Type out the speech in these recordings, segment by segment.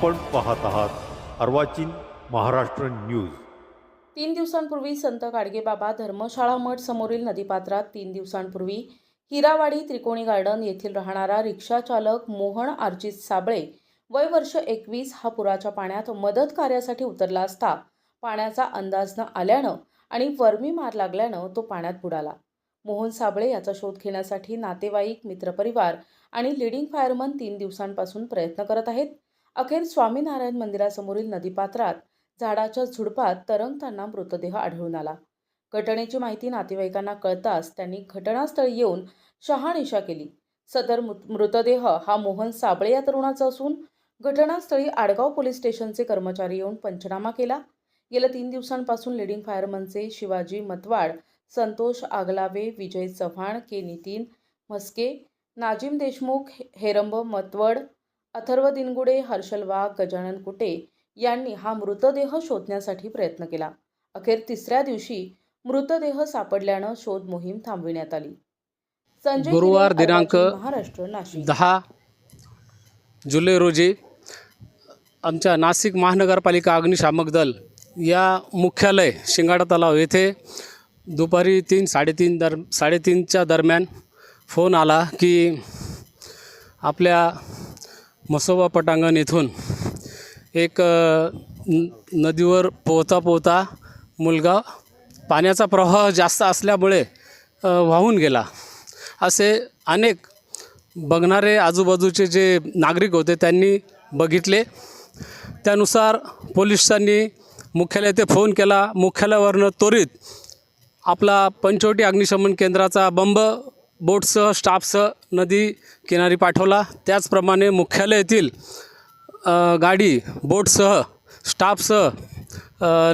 आपण पाहत आहात अर्वाचीन महाराष्ट्र न्यूज. तीन दिवसांपूर्वी संत गाडगेबाबा धर्मशाळा मठ समोरील नदीपात्रात तीन दिवसांपूर्वी हिरावाडी त्रिकोणी गार्डन येथील राहणारा रिक्षाचालक मोहन आर्जित साबळे वय वर्ष एकवीस हा पुराच्या पाण्यात मदत कार्यासाठी उतरला असता पाण्याचा अंदाज न आल्यानं आणि वर्मी मार लागल्यानं तो पाण्यात बुडाला. मोहन साबळे याचा शोध घेण्यासाठी नातेवाईक मित्रपरिवार आणि लिडिंग फायरमन तीन दिवसांपासून प्रयत्न करत आहेत. अखेर स्वामीनारायण मंदिरासमोरील नदीपात्रात झाडाच्या झुडपात तरंगताना मृतदेह आढळून आला. घटनेची माहिती नातेवाईकांना कळताच त्यांनी घटनास्थळी येऊन शहानिशा केली. सदर मृ- मृतदेह हा मोहन साबळे या तरुणाचा असून घटनास्थळी आडगाव पोलीस स्टेशनचे कर्मचारी येऊन पंचनामा केला. गेल्या तीन दिवसांपासून लिडिंग फायरमनचे शिवाजी मतवाड संतोष आगलावे विजय चव्हाण के नितीन म्हस्के नाजिम देशमुख हेरंब मतवड अथर्व दिनगुडे हर्षल वाघ गजानन कुटे यांनी हा मृतदेह शोधण्यासाठी प्रयत्न केला. अखेर तिसऱ्या दिवशी मृतदेह सापडल्यानं शोध मोहीम थांबविण्यात आली. संजय गुरुवार दिनांक महाराष्ट्र नाशिक. दहा जुलै रोजी आमच्या नाशिक महानगरपालिका अग्निशामक दल या मुख्यालय शिंगाडा तलाव येथे दुपारी तीन साडेतीन दर साडेतीनच्या दरम्यान फोन आला की आपल्या मसोबा पटांगण येथून एक न- नदीवर पोहता पोहता मुलगा पाण्याचा प्रवाह जास्त असल्यामुळे वाहून गेला. असे अनेक बघणारे आजूबाजूचे जे नागरिक होते त्यांनी बघितले. त्यानुसार पोलिसांनी मुख्यालय येथे फोन केला. मुख्यालयावरनं त्वरित आपला पंचवटी अग्निशमन केंद्राचा बंब बोटसह स्टाफसह नदी किनारी पाठवला. त्याचप्रमाणे मुख्यालय येथील गाडी बोटसह स्टाफसह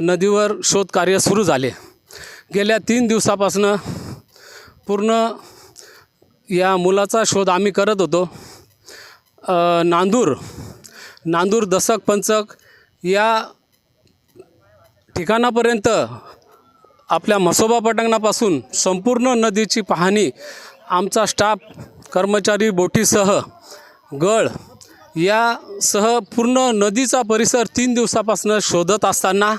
नदीवर शोधकार्य सुरू झाले. गेल्या तीन दिवसापासनं पूर्ण या मुलाचा शोध आम्ही करत होतो. नांदूर नांदूर दसक पंचक या ठिकाणापर्यंत आपल्या म्हसोबा पटांगणापासून संपूर्ण नदीची पाहणी आमचा स्टाफ कर्मचारी बोटीसह गळ यासह पूर्ण नदीचा परिसर तीन दिवसापासून शोधत असताना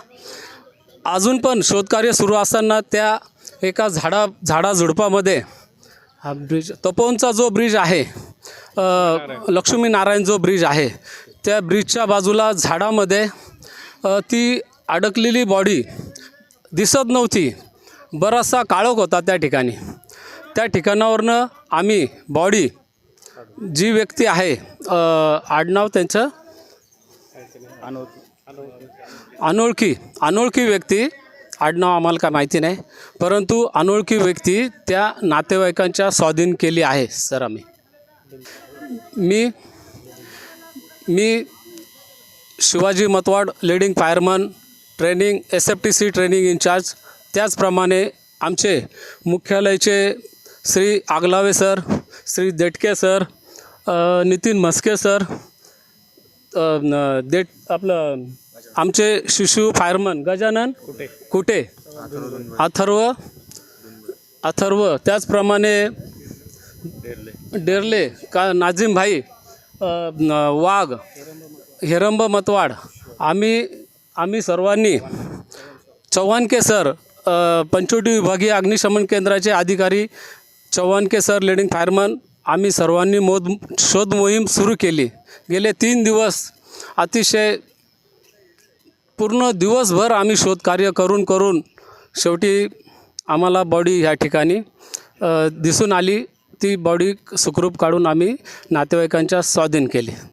अजून पण शोधकार्य सुरू असताना त्या एका झाडा झाडाझुडपामध्ये हा ब्रिज तपोवनचा जो ब्रिज आहे लक्ष्मीनारायण जो ब्रिज आहे त्या ब्रिजच्या बाजूला झाडामध्ये ती अडकलेली बॉडी दिसत नव्हती. बराचसा काळोख होता त्या ठिकाणी. त्या ठिकाणावरनं आम्ही बॉडी जी व्यक्ती आहे आडनाव त्यांचं? अनोळखी. अनोळखी व्यक्ती आडनाव आम्हाला काय माहिती नाही परंतु अनोळखी व्यक्ती त्या नातेवाईकांच्या स्वाधीन केली आहे सर आम्ही. मी मी Shivaji Matwad leading fireman training S F T C training incharge त्याचप्रमाणे आमचे मुख्यालयाचे Shri Aaglawe sir Shri Detke sir Nitin Mhaske sir देट आपलं आमचे शिशु फायरमन गजानन कुठे कुठे अथर्व अथर्व त्याचप्रमाणे डेरले का नाझीम भाई वाघ हिरंब मतवाड आम्ही आम्ही सर्वांनी चव्हाणके सर पंचवटी विभागीय अग्निशमन केंद्राचे अधिकारी चव्हाणके सर लेडिंग फायरमन आम्ही सर्वांनी मोद शोध मोहीम सुरू केली. गेले तीन दिवस अतिशय पूर्ण दिवसभर आम्ही शोधकार्य करून करून शेवटी आम्हाला बॉडी ह्या ठिकाणी दिसून आली. ती बॉडी सुखरूप काढून आम्ही नातेवाईकांच्या स्वाधीन केली.